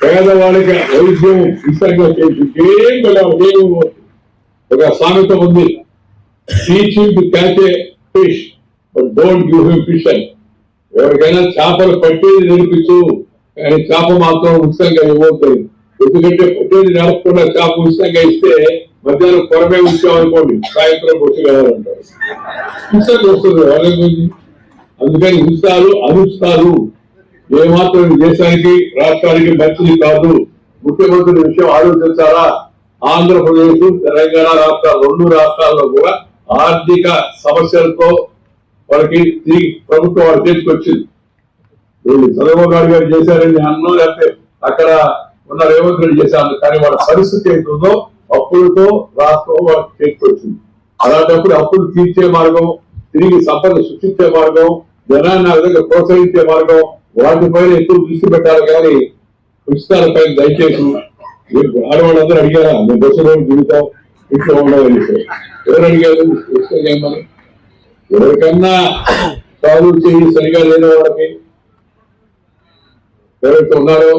పేదవాడికి వైద్యం ఉచితంగా చేసి ఏం కదా ఏమి ఒక సామెత ఉంది. Teaching to catch a fish but don't give him fish అని ఎవరికైనా చేపలు పట్టేది నేర్పించు కానీ చేప మాత్రం ఉచితంగా ఇవ్వద్దు. ఎందుకంటే పట్టేది నడపకుండా చేప ఉచితంగా ఇస్తే మధ్యాహ్నం కొరమే ఉంచామనుకోండి సాయంత్రం వచ్చి కావాలంటారు ఉచితంగా వస్తుంది వాళ్ళ గురించి. అందుకని ఉచితాలు అనుచితాలు ఏమాత్రం దేశానికి రాష్ట్రానికి మంచిది కాదు. ముఖ్యమంత్రి విషయం ఆలోచించాలా? ఆంధ్రప్రదేశ్ తెలంగాణ రాష్ట్రాలు రెండు రాష్ట్రాల్లో కూడా ఆర్థిక సమస్యలతో వాళ్ళకి తిరిగి ప్రభుత్వం వారు తీసుకొచ్చింది చంద్రబాబు నాయుడు గారు చేశారని అన్నం లేకపోతే అక్కడ ఉన్న రేవంత్ రెడ్డి చేశారు. కానీ వాళ్ళ పరిస్థితి ఏంటుందో అప్పులతో రాష్ట్రం వాళ్ళకి తీసుకొచ్చింది అలాంటప్పుడు అప్పులు తీర్చే మార్గం తిరిగి సంపద సృష్టించే మార్గం జనాన్ని ఆ విధంగా ప్రోత్సహించే మార్గం వాటిపైన ఎక్కువ దృష్టి పెట్టాలి కానీ ఉచితాలపై దయచేసి మీరు ఆడవాళ్ళందరూ అడిగారా? మేము బస్సులో జీవితం ఇంట్లో ఉండవాలి ఎవరు అడిగారు? ఉచితం చేయమని ఎవరికన్నా చదువు చేయి సరిగా లేని వాళ్ళకి ఎవరైతే ఉన్నారో